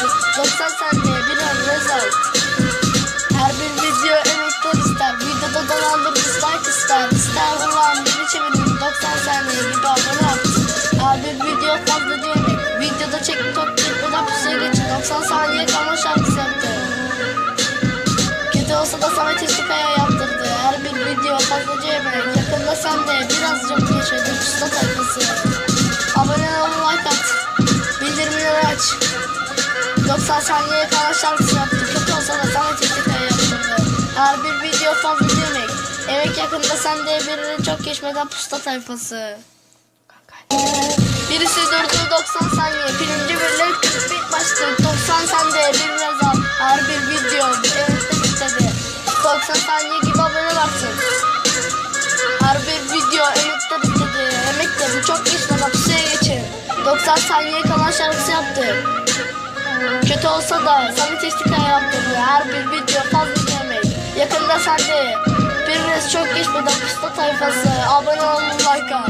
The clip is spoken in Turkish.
90 saniye bir an rezal. Her bir video emekler ister. Videoda dolandır dislike ister. İster ulan beni çevirin 90 saniye bir abone bir video fazla diyemek. Videoda çek tok gitmeden pusuya geçin. 90 saniye kalma şarkısı yaptı. Kötü olsa da Samet İstikaya yaptırdı. Her bir video fazlaca yemek. Yakında sen de 90 saniye kalan şarkısı yaptı. Kötü olsa da Samet İstikaya yaptırdı. Her bir video fazlaca yemek. Emek yakında sen de birini çok geçmeden pusta tayfası. Birisi durdu 90 saniye. Birinci birlik bir başlık. 90 saniye bir mezar. Her bir video evet istedi. 90 saniye gibi abone baksın. Her bir video emekler istedi. Emekleri çok geçmeden pusuya geçin. 90 saniye kalan şarkısı yaptı. Kötü olsa da Samet İstikaya yaptırdı. Her bir video fazla yemek. Yakında sende. Biriniz çok geçmeden pusta tayfası. Abone olun like.